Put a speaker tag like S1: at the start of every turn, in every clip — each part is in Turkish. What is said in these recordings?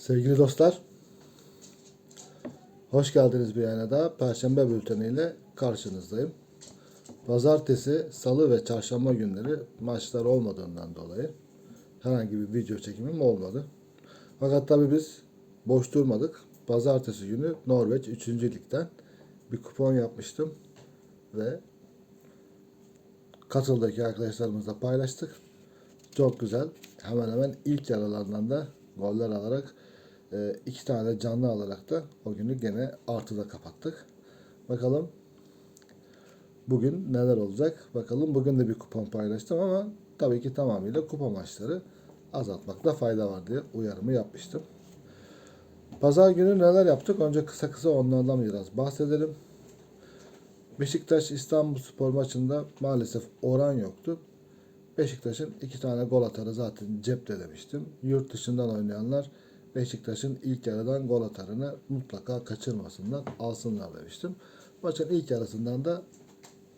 S1: Sevgili dostlar, hoş geldiniz bir yana daha. Perşembe bülteniyle karşınızdayım. Pazartesi, salı ve çarşamba günleri maçlar olmadığından dolayı herhangi bir video çekimim olmadı. Fakat tabii biz boş durmadık. Pazartesi günü Norveç 3. Lig'den bir kupon yapmıştım ve katıldaki arkadaşlarımızla paylaştık. Çok güzel. Hemen hemen ilk yarılarından da goller alarak e, iki tane canlı alarak da o günü gene artıda kapattık. Bakalım bugün neler olacak? Bakalım bugün de bir kupon paylaştım ama tabii ki tamamıyla kupa maçları azaltmakta fayda var diye uyarımı yapmıştım. Pazar günü neler yaptık? Önce kısa kısa onlardan biraz bahsedelim. Beşiktaş İstanbul Spor maçında maalesef oran yoktu. Beşiktaş'ın iki tane gol atarı zaten cepte demiştim. Yurt dışından oynayanlar Beşiktaş'ın ilk yarıdan gol atarını mutlaka kaçırmasınlar, alsınlar demiştim. Maçın ilk yarısından da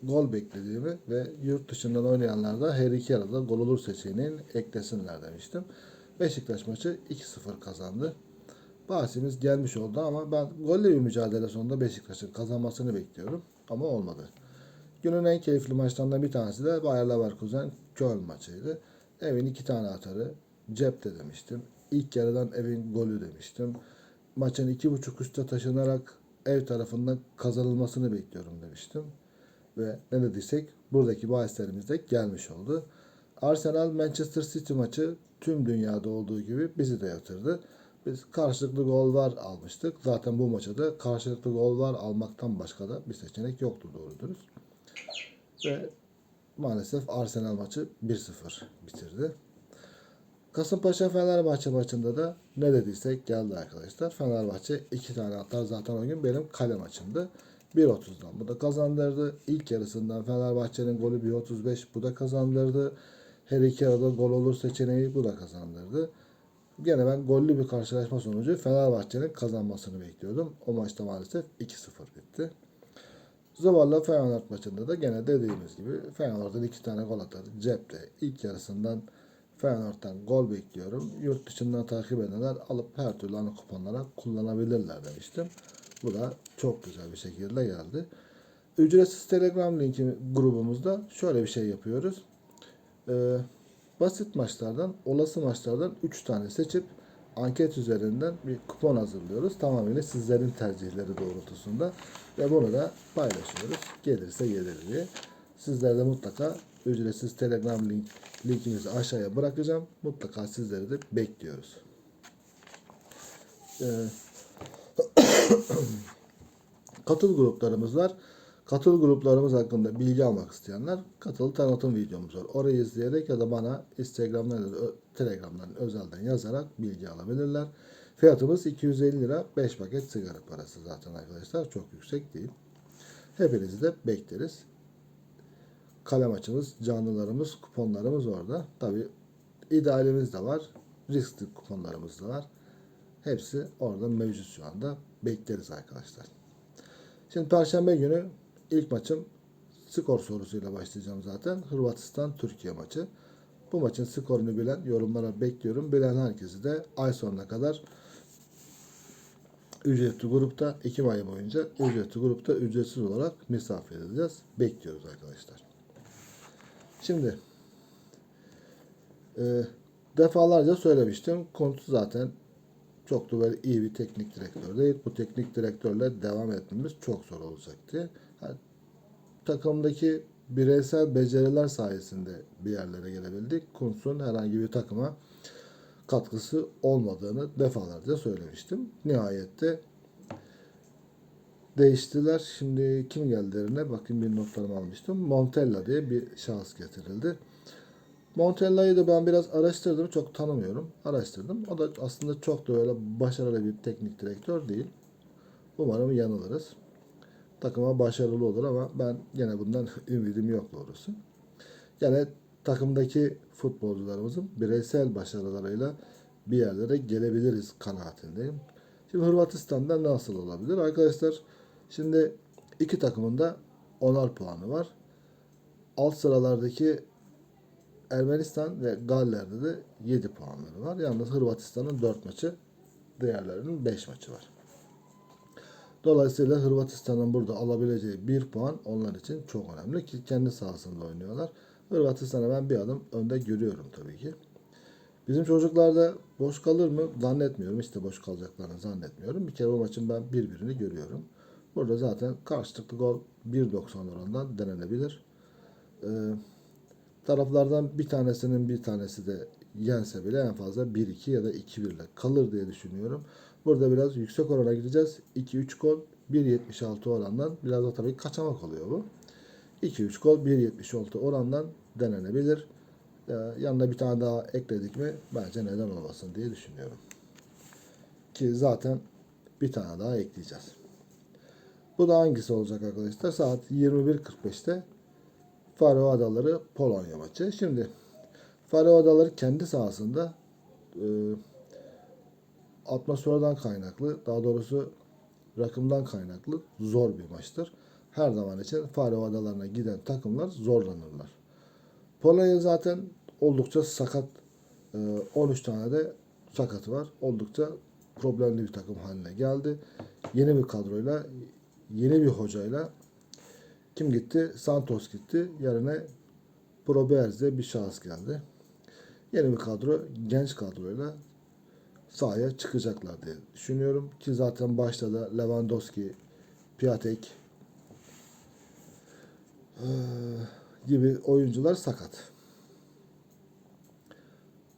S1: gol beklediğimi ve yurt dışından oynayanlar da her iki yarıda gol olur seçeneğini eklesinler demiştim. Beşiktaş maçı 2-0 kazandı. Bahsimiz gelmiş oldu ama ben golle bir mücadele sonunda Beşiktaş'ın kazanmasını bekliyorum ama olmadı. Günün en keyifli maçlarından bir tanesi de Bayer Leverkusen Köln maçıydı. Evin iki tane atarı cepte demiştim. İlk yarıdan evin golü demiştim. Maçın iki buçuk üste taşınarak ev tarafından kazanılmasını bekliyorum demiştim. Ve ne dediysek buradaki bahislerimiz de gelmiş oldu. Arsenal Manchester City maçı tüm dünyada olduğu gibi bizi de yatırdı. Biz karşılıklı gol var almıştık. Zaten bu maçta da karşılıklı gol var almaktan başka da bir seçenek yoktu doğru dürüst. Ve maalesef Arsenal maçı 1-0 bitirdi. Kasımpaşa Fenerbahçe maçında da ne dediysek geldi arkadaşlar. Fenerbahçe iki tane atar zaten o gün benim kale maçımdı. 1.30'dan bu da kazandırdı. İlk yarısından Fenerbahçe'nin golü 1.35 bu da kazandırdı. Her iki arada gol olur seçeneği bu da kazandırdı. Gene ben gollü bir karşılaşma sonucu Fenerbahçe'nin kazanmasını bekliyordum. O maçta maalesef 2-0 bitti. Zavallı Feyenoord maçında da gene dediğimiz gibi Feyenoord'un iki tane gol atar cepte. İlk yarısından Feyenoord'dan gol bekliyorum. Yurt dışından takip edenler alıp her türlü ana kuponlara kullanabilirler demiştim. Bu da çok güzel bir şekilde geldi. Ücretsiz Telegram linki grubumuzda şöyle bir şey yapıyoruz. Ee, basit maçlardan, olası maçlardan 3 tane seçip anket üzerinden bir kupon hazırlıyoruz. Tamamıyla sizlerin tercihleri doğrultusunda ve bunu da paylaşıyoruz. Gelirse gelir diye. Sizler de mutlaka ücretsiz Telegram link, linkimizi aşağıya bırakacağım. Mutlaka sizleri de bekliyoruz. Ee, katıl gruplarımız var. Katıl gruplarımız hakkında bilgi almak isteyenler katıl tanıtım videomuz var. Orayı izleyerek ya da bana Instagram'dan ya da Telegram'dan özelden yazarak bilgi alabilirler. Fiyatımız 250 lira 5 paket sigara parası zaten arkadaşlar. Çok yüksek değil. Hepinizi de bekleriz. Kalem açımız, canlılarımız, kuponlarımız orada. Tabi idealimiz de var. Riskli kuponlarımız da var. Hepsi orada mevcut şu anda. Bekleriz arkadaşlar. Şimdi Perşembe günü ilk maçım skor sorusuyla başlayacağım zaten. Hırvatistan-Türkiye maçı. Bu maçın skorunu bilen yorumlara bekliyorum. Bilen herkesi de ay sonuna kadar ücretli grupta 2 ay boyunca ücretli grupta ücretsiz olarak misafir edeceğiz. Bekliyoruz arkadaşlar. Şimdi e, defalarca söylemiştim. Kontu zaten çok da böyle iyi bir teknik direktör değil. Bu teknik direktörle devam etmemiz çok zor olacaktı. Yani, takımdaki bireysel beceriler sayesinde bir yerlere gelebildik. Kuntz'un herhangi bir takıma katkısı olmadığını defalarca söylemiştim. Nihayette değiştiler. Şimdi kim geldi yerine? Bakayım bir notlarımı almıştım. Montella diye bir şahıs getirildi. Montella'yı da ben biraz araştırdım. Çok tanımıyorum. Araştırdım. O da aslında çok da öyle başarılı bir teknik direktör değil. Umarım yanılırız. Takıma başarılı olur ama ben gene bundan ümidim yok doğrusu. Gene takımdaki futbolcularımızın bireysel başarılarıyla bir yerlere gelebiliriz kanaatindeyim. Şimdi Hırvatistan'da nasıl olabilir? Arkadaşlar şimdi iki takımın da 10'ar puanı var. Alt sıralardaki Ermenistan ve Galler'de de 7 puanları var. Yalnız Hırvatistan'ın 4 maçı Diğerlerinin 5 maçı var. Dolayısıyla Hırvatistan'ın burada alabileceği bir puan onlar için çok önemli ki kendi sahasında oynuyorlar. Hırvatistan'a ben bir adım önde görüyorum tabii ki. Bizim çocuklarda boş kalır mı? Zannetmiyorum. İşte boş kalacaklarını zannetmiyorum. Bir kere bu maçın ben birbirini görüyorum. Burada zaten karşılıklı gol 1.90 oranından denenebilir. Ee, taraflardan bir tanesinin bir tanesi de yense bile en fazla 1-2 ya da 2-1 ile kalır diye düşünüyorum. Burada biraz yüksek orana gideceğiz. 2-3 gol 1.76 orandan biraz da tabii kaçamak oluyor bu. 2-3 gol 1.76 orandan denenebilir. Ee, yanına bir tane daha ekledik mi bence neden olmasın diye düşünüyorum. Ki zaten bir tane daha ekleyeceğiz. Bu da hangisi olacak arkadaşlar? Saat 21.45'te Faroe Adaları Polonya maçı. Şimdi Faroe Adaları kendi sahasında e, atmosferden kaynaklı, daha doğrusu rakımdan kaynaklı zor bir maçtır. Her zaman için Faroe Adalarına giden takımlar zorlanırlar. Polonya zaten oldukça sakat. e, 13 tane de sakatı var. Oldukça problemli bir takım haline geldi. Yeni bir kadroyla, yeni bir hocayla kim gitti? Santos gitti. Yerine Proberze bir şahıs geldi. Yeni bir kadro, genç kadroyla sahaya çıkacaklar diye düşünüyorum. Ki zaten başta da Lewandowski, Piatek gibi oyuncular sakat.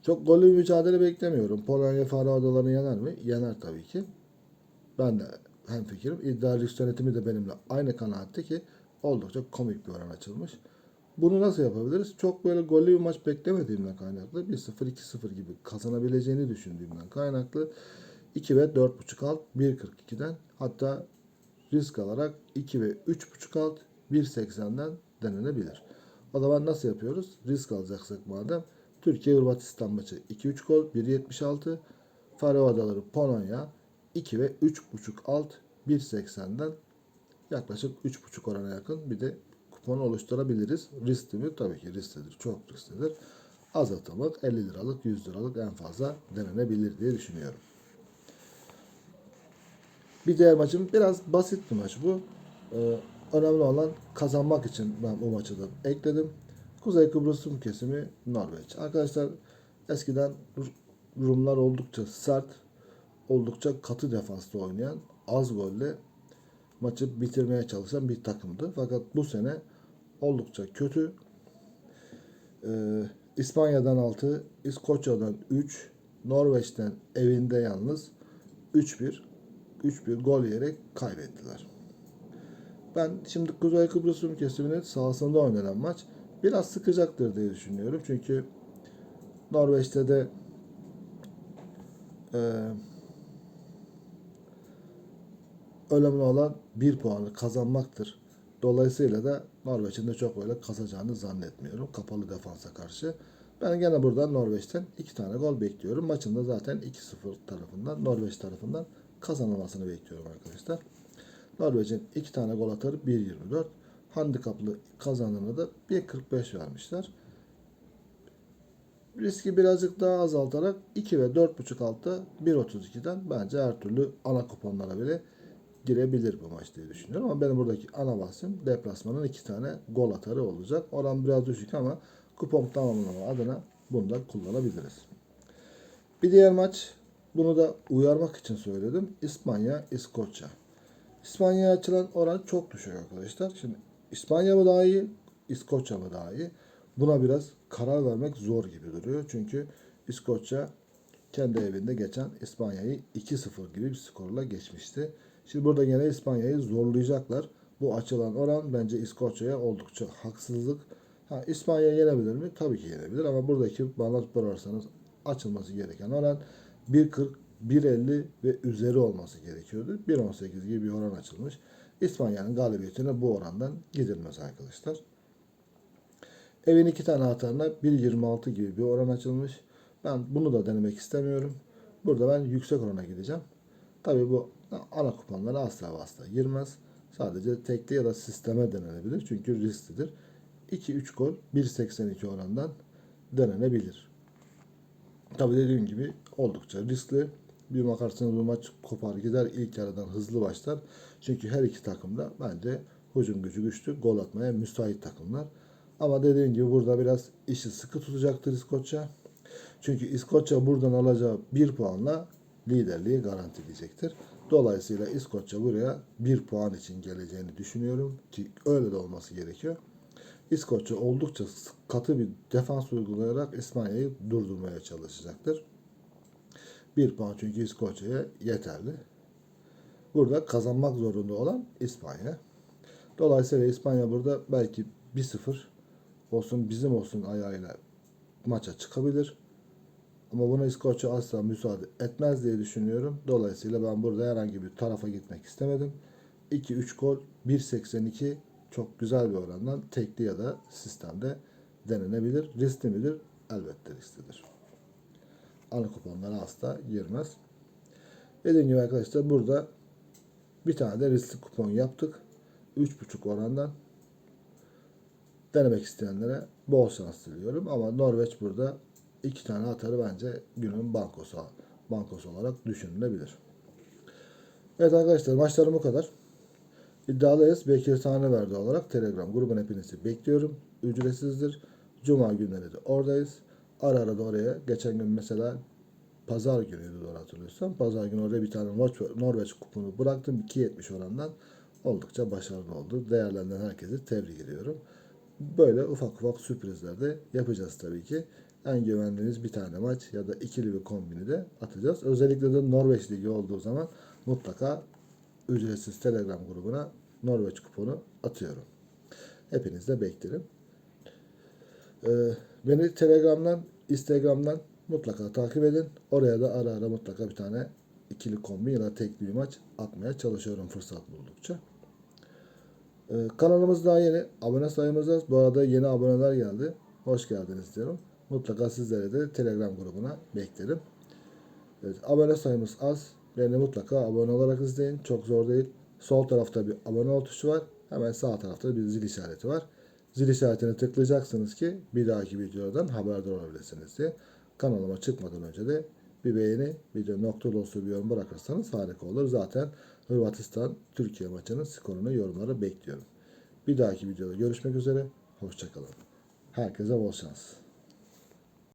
S1: Çok gollü bir mücadele beklemiyorum. Polonya Faroe Adaları'nı yener mi? Yener tabii ki. Ben de hemfikirim. İddia risk yönetimi de benimle aynı kanaatte ki oldukça komik bir oran açılmış. Bunu nasıl yapabiliriz? Çok böyle gollü bir maç beklemediğimden kaynaklı 1-0 2-0 gibi kazanabileceğini düşündüğümden kaynaklı 2 ve 4.5 alt 1.42'den hatta risk alarak 2 ve 3.5 alt 1.80'den denenebilir. O zaman nasıl yapıyoruz? Risk alacaksak madem Türkiye Hırvatistan maçı 2-3 gol 1.76 Faroe Adaları Polonya 2 ve 3.5 alt 1.80'den yaklaşık 3.5 orana yakın bir de kupon oluşturabiliriz. Riskli mi? Tabii ki risklidir. Çok risklidir. Az atımlık 50 liralık 100 liralık en fazla denenebilir diye düşünüyorum. Bir diğer maçım biraz basit bir maç bu. Ee, önemli olan kazanmak için ben bu maçı da ekledim. Kuzey Kıbrıs Rum kesimi Norveç. Arkadaşlar eskiden Ru- Rumlar oldukça sert, oldukça katı defansla oynayan, az golle maçı bitirmeye çalışan bir takımdı. Fakat bu sene oldukça kötü. Ee, İspanya'dan 6, İskoçya'dan 3, Norveç'ten evinde yalnız 3-1 3-1 gol yiyerek kaybettiler. Ben şimdi Kuzey Kıbrıs Rum kesiminin sahasında oynanan maç biraz sıkacaktır diye düşünüyorum. Çünkü Norveç'te de eee önemli olan bir puanı kazanmaktır. Dolayısıyla da Norveç'in de çok böyle kazacağını zannetmiyorum kapalı defansa karşı. Ben gene buradan Norveç'ten iki tane gol bekliyorum. Maçın da zaten 2-0 tarafından, Norveç tarafından kazanılmasını bekliyorum arkadaşlar. Norveç'in iki tane gol atarı 1.24. Handikaplı kazananı da 1.45 vermişler. Riski birazcık daha azaltarak 2 ve 4.5 altta 1.32'den bence her türlü ana kuponlara bile girebilir bu maç diye düşünüyorum. Ama benim buradaki ana bahsim deplasmanın iki tane gol atarı olacak. Oran biraz düşük ama kupon tamamlama adına bunu da kullanabiliriz. Bir diğer maç bunu da uyarmak için söyledim. İspanya, İskoçya. İspanya'ya açılan oran çok düşük arkadaşlar. Şimdi İspanya mı daha iyi, İskoçya mı daha iyi? Buna biraz karar vermek zor gibi duruyor. Çünkü İskoçya kendi evinde geçen İspanya'yı 2-0 gibi bir skorla geçmişti. Şimdi burada gene İspanya'yı zorlayacaklar. Bu açılan oran bence İskoçya'ya oldukça haksızlık. Ha, İspanya yenebilir mi? Tabii ki yenebilir ama buradaki bana sorarsanız açılması gereken oran 1.40, 1.50 ve üzeri olması gerekiyordu. 1.18 gibi bir oran açılmış. İspanya'nın galibiyetine bu orandan gidilmez arkadaşlar. Evin iki tane atarına 1.26 gibi bir oran açılmış. Ben bunu da denemek istemiyorum. Burada ben yüksek orana gideceğim. Tabii bu ana kuponlara asla ve asla girmez. Sadece tekli ya da sisteme denenebilir. Çünkü risklidir. 2-3 gol 1.82 orandan denenebilir. Tabii dediğim gibi oldukça riskli. Bir bakarsınız bu maç kopar gider. ilk yarıdan hızlı başlar. Çünkü her iki takım da bence hücum gücü güçlü. Gol atmaya müsait takımlar. Ama dediğim gibi burada biraz işi sıkı tutacaktır İskoçya. Çünkü İskoçya buradan alacağı bir puanla liderliği garantileyecektir. Dolayısıyla İskoçya buraya bir puan için geleceğini düşünüyorum ki öyle de olması gerekiyor. İskoçya oldukça katı bir defans uygulayarak İspanya'yı durdurmaya çalışacaktır. Bir puan çünkü İskoçya'ya yeterli. Burada kazanmak zorunda olan İspanya. Dolayısıyla İspanya burada belki 1-0 olsun bizim olsun ayağıyla maça çıkabilir. Ama buna İskoçya asla müsaade etmez diye düşünüyorum. Dolayısıyla ben burada herhangi bir tarafa gitmek istemedim. 2-3 gol 1.82 çok güzel bir orandan tekli ya da sistemde denenebilir. Riskli midir? Elbette risklidir. Ana kuponlara asla girmez. Dediğim gibi arkadaşlar burada bir tane de riskli kupon yaptık. 3.5 orandan denemek isteyenlere bol şans diliyorum. Ama Norveç burada iki tane atarı bence günün bankosu, bankosu olarak düşünülebilir. Evet arkadaşlar maçlarım bu kadar. İddialıyız. Bekir Tanrıverdi olarak Telegram grubuna hepinizi bekliyorum. Ücretsizdir. Cuma günleri de oradayız. Ara ara da oraya. Geçen gün mesela pazar günüydü doğru hatırlıyorsam. Pazar günü oraya bir tane Norveç kuponu bıraktım. 2.70 orandan. Oldukça başarılı oldu. Değerlendiren herkesi tebrik ediyorum. Böyle ufak ufak sürprizler de yapacağız tabii ki. En güvendiğiniz bir tane maç ya da ikili bir kombini de atacağız. Özellikle de Norveç Ligi olduğu zaman mutlaka ücretsiz Telegram grubuna Norveç kuponu atıyorum. Hepiniz de beklerim. Ee, beni Telegram'dan, Instagram'dan mutlaka takip edin. Oraya da ara ara mutlaka bir tane ikili kombi ya da tekli bir maç atmaya çalışıyorum fırsat buldukça. Ee, kanalımız daha yeni. Abone sayımız az. Bu arada yeni aboneler geldi. Hoş geldiniz diyorum. Mutlaka sizlere de Telegram grubuna beklerim. Evet, abone sayımız az. Beni mutlaka abone olarak izleyin. Çok zor değil. Sol tarafta bir abone ol tuşu var. Hemen sağ tarafta bir zil işareti var. Zil işaretine tıklayacaksınız ki bir dahaki videodan haberdar olabilirsiniz diye. Kanalıma çıkmadan önce de bir beğeni, bir de nokta dolusu bir yorum bırakırsanız harika olur. Zaten Hırvatistan Türkiye maçının skorunu yorumlara bekliyorum. Bir dahaki videoda görüşmek üzere. Hoşçakalın. Herkese bol şans.